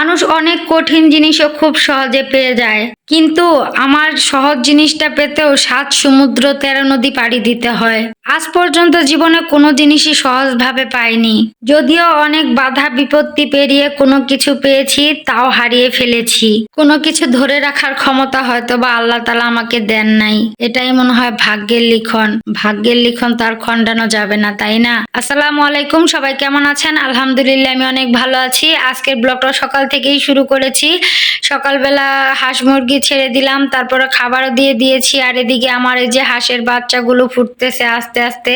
মানুষ অনেক কঠিন জিনিসও খুব সহজে পেয়ে যায়। কিন্তু আমার সহজ জিনিসটা পেতেও সাত সমুদ্র তেরো নদী পাড়ি দিতে হয়। আজ পর্যন্ত জীবনে কোনো জিনিসই সহজভাবে পাইনি। যদিও অনেক বাধা বিপত্তি পেরিয়ে কোনো কিছু পেয়েছি, তাও হারিয়ে ফেলেছি। কোনো কিছু ধরে রাখার ক্ষমতা হয়তো বা আল্লাহ তালা আমাকে দেন নাই। এটাই মনে হয় ভাগ্যের লিখন। ভাগ্যের লিখন তার খণ্ডানো যাবে না, তাই না? আসসালামু আলাইকুম, সবাই কেমন আছেন? আলহামদুলিল্লাহ, আমি অনেক ভালো আছি। আজকের ব্লগটা সকাল থেকেই শুরু করেছি। সকালবেলা হাঁস মুরগি ছেড়ে দিলাম, তারপরে খাবারও দিয়ে দিয়েছি। আর এদিকে আমার এই যে হাঁসের বাচ্চাগুলো ফুটতেছে আস্তে আস্তে,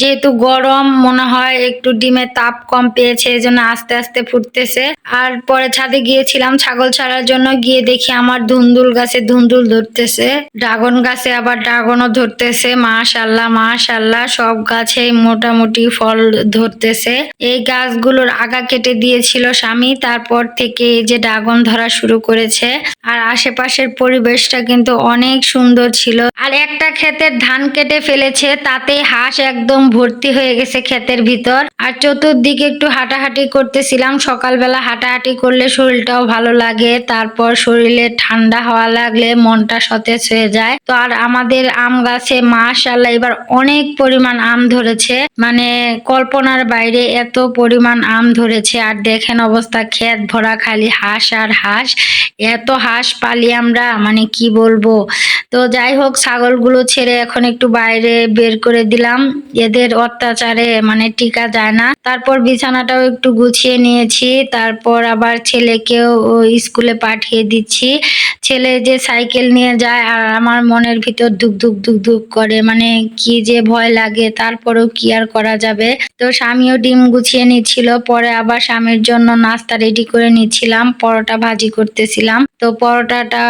যেহেতু গরম, মনে হয় একটু ডিমের তাপ কম পেয়েছে এই জন্য আস্তে আস্তে ফুটতেছে। আর পরে ছাদে গিয়েছিলাম, ছাগল ছাড়ার জন্য গিয়ে দেখি আমার ধুন্দুল গাছে ধুন্দুল ধরতেছে। ড্রাগন গাছে আবার ড্রাগনও ধরতেছে, মাশাল্লাহ মাশাল্লাহ, সব গাছেই মোটামুটি ফল ধরতেছে। এই গাছগুলোর আগা কেটে দিয়েছিল স্বামী, তারপর থেকে এই যে ড্রাগন ধরা শুরু করেছে। আর আশেপাশের পরিবেশটা কিন্তু অনেক সুন্দর ছিল। আর একটা ক্ষেতের ধান কেটে ফেলেছে তাতে হাঁস একদম ভর্তি হয়ে গেছে ক্ষেতের ভিতর। আর চতুর্দিকে একটু হাঁটাহাঁটি করতেছিলাম, সকালবেলা হাঁটাহাঁটি করলে শরীরটাও ভালো লাগে, তারপর শরীরে ঠান্ডা হওয়া লাগলে মনটা সতেজ হয়ে যায়। তো আর আমাদের আম গাছে মাশাল্লাহ এবার অনেক পরিমাণ আম ধরেছে মানে কল্পনার বাইরে এত পরিমাণ আম ধরেছে। আর দেখেন অবস্থা, ক্ষেত ভরা খালি হাঁস আর হাঁস। এত হাঁস পালি আমরা মানে কি বলব? তো যাই হোক, ছাগলগুলো ছেড়ে এখন একটু বাইরে বের করে দিলাম। এদের অত্যাচারে মানে টিকা যায় না। তারপর বিছানাটাও একটু গুছিয়ে নিয়েছি। তারপর আবার ছেলেকেও স্কুলে পাঠিয়ে দিচ্ছি। ছেলে যে সাইকেল নিয়ে যায় আর আমার মনের ভিতর ধুক ধুক ধুক ধুক করে মানে কি যে ভয় লাগে, তারপরেও কি আর করা যাবে? তো স্বামীও ডিম গুছিয়ে নিচ্ছিল, পরে আবার স্বামীর জন্য নাস্তা রেডি করে নিচ্ছিলাম, পরোটা ভাজি করতেছিলাম। তো পরোটাটা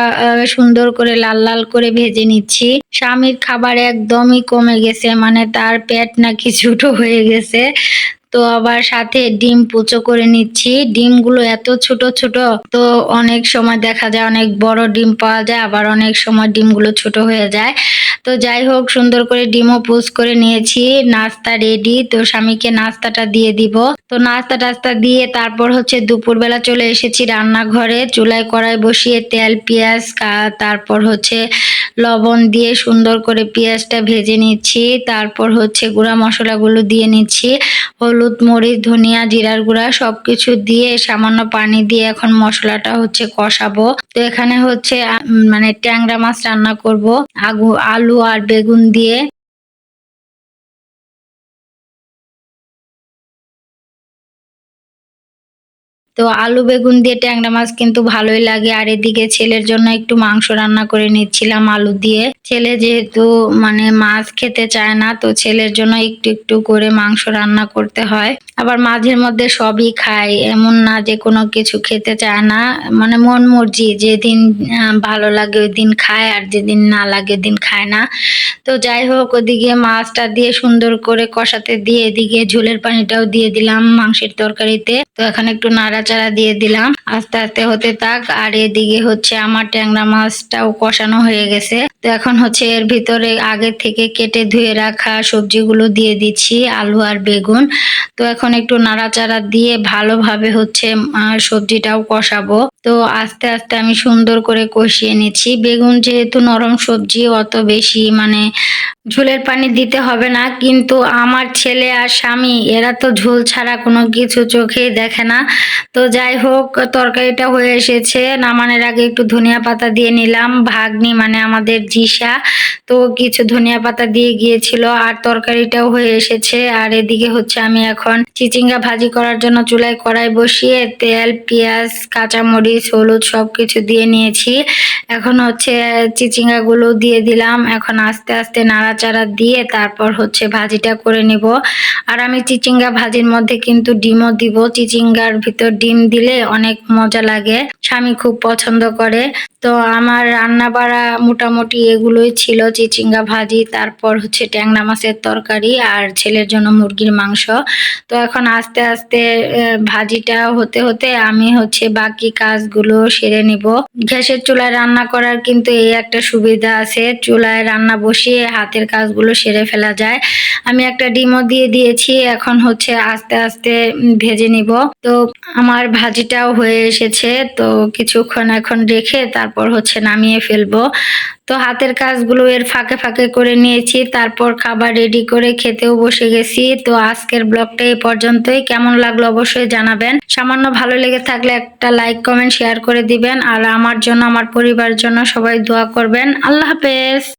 সুন্দর করে লাল লাল করে ভেজে নিচ্ছি। স্বামীর খাবার একদমই কমে গেছে মানে তার পেট নাকি ছোট হয়ে গেছে। তো আবার সাথে ডিম পুচো করে নিচ্ছি। ডিমগুলো এত ছোট ছোট, তো অনেক সময় দেখা যায় অনেক বড় ডিম পাওয়া যায়, আবার অনেক সময় ডিমগুলো ছোট হয়ে যায়। তো যাই হোক, সুন্দর করে ডিমও পুষ করে নিয়েছি। নাস্তা রেডি তো স্বামীকে নাস্তাটা দিয়ে দিব। তো নাস্তা টাস্তা দিয়ে তারপর হচ্ছে দুপুরবেলা চলে এসেছি রান্নাঘরে। চুলায় কড়াই বসিয়ে তেল, পেঁয়াজ তারপর হচ্ছে লবণ দিয়ে সুন্দর করে পেঁয়াজটা ভেজে নিচ্ছি। তারপর হচ্ছে গুঁড়া মশলাগুলো দিয়ে নিচ্ছি। হলুদ, মরিচ, ধনিয়া, জিরার গুঁড়া সবকিছু দিয়ে সামান্য পানি দিয়ে এখন মশলাটা হচ্ছে কষাবো। তো এখানে হচ্ছে মানে ট্যাংরা মাছ রান্না করব। আগু, আলু আর বেগুন দিয়ে তো আলু, বেগুন দিয়ে ট্যাংরা মাছ কিন্তু ভালোই লাগে। আর এদিকে ছেলের জন্য একটু মাংস রান্না করে নিচ্ছিলাম আলু দিয়ে। ছেলে যেহেতু মানে মাছ খেতে চায় না, তো ছেলের জন্য একটু একটু করে মাংস রান্না করতে হয়। আবার মাঝের মধ্যে সবই খায়। এমন না যে কোনো কিছু খেতে চায় না। মানে মন মর্জি, যেদিন ভালো লাগে ওই দিন খায় আর যেদিন না লাগে দিন খায় না। তো যাই হোক, ওদিকে মাছটা দিয়ে সুন্দর করে কষাতে দিয়ে এদিকে ঝোলের পানিটাও দিয়ে দিলাম মাংসের তরকারিতে। তো এখন একটু নাড়াচাড়া দিয়ে দিলাম। আস্তে আস্তে হতে থাক। আর এদিকে হচ্ছে আমার ট্যাংরা মাছটাও কষানো হয়ে গেছে। তো এখন হচ্ছে এর ভিতরে আগে থেকে কেটে ধুয়ে রাখা সবজিগুলো দিয়ে দিচ্ছি, আলু আর বেগুন। তো এখন একটু নাড়াচাড়া দিয়ে ভালোভাবে হচ্ছে সবজিটাও কষাবো। তো আস্তে আস্তে আমি সুন্দর করে কষিয়ে নিচ্ছি। বেগুন যেহেতু নরম সবজি, অত বেশি মানে ঝোলের পানি দিতে হবে না, কিন্তু আমার ছেলে আর স্বামী, এরা তো ঝোল ছাড়া কোনো কিছু চোখেই দেখে না। তো যাই হোক, তরকারিটা হয়ে এসেছে, নামানের আগে একটু ধনিয়া পাতা দিয়ে নিলাম, ভাগ্নি মানে আমাদের জিসা তো কিছু ধনিয়া পাতা দিয়ে গিয়েছিল, আর তরকারিটাও হয়ে এসেছে, আর এদিকে হচ্ছে আমি এখন চিচিঙ্গা ভাজি করার জন্য চুলায় কড়াই বসিয়ে তেল, পেঁয়াজ, কাঁচামরিচ, হলুদ সব কিছু দিয়ে নিয়েছি। এখন হচ্ছে চিচিঙ্গাগুলো দিয়ে দিলাম, এখন আস্তে আস্তে নাড়াচাড়া দিয়ে তারপর হচ্ছে ভাজিটা করে নেব। আর আমি চিচিঙ্গা ভাজির মধ্যে কিন্তু ডিমও দিব। চিচিঙ্গার ভিতর ডিম দিলে অনেক মজা লাগে। স্বামী খুব পছন্দ করে। তো আমার রান্না বাড়া মোটামুটি এগুলোই ছিল, চিচিঙ্গা ভাজি, তারপর হচ্ছে ট্যাংরা মাছের তরকারি আর ছেলের জন্য মুরগির মাংস। তো এখন আস্তে আস্তে ভাজিটা হতে হতে আমি হচ্ছে বাকি কাজগুলো সেরে নিব। গ্যাসের চুলায় রান্না করার কিন্তু এই একটা সুবিধা আছে। চুলায় রান্না বসিয়ে হাতের কাজগুলো সেরে ফেলা যায়। আমি একটা ডিমও দিয়ে দিয়েছি, এখন হচ্ছে আস্তে আস্তে ভেজে নিব। তো আমার ভাজিটাও হয়ে এসেছে, তো কিছুক্ষণ এখন রেখে তারপর হচ্ছে নামিয়ে ফেলব। তো হাতের কাজগুলো এর ফাঁকে ফাঁকে করে নিয়েছি, তারপর খাবার রেডি করে খেতেও বসে গেছি। তো আজকের ব্লগটা এই পর্যন্তই। কেমন লাগল অবশ্যই জানাবেন। সামান্য ভালো লেগে থাকলে একটা লাইক কমেন্ট শেয়ার করে দিবেন। আর আমার জন্য, আমার পরিবার জন্য সবাই দোয়া করবেন। আল্লাহ হাফেজ।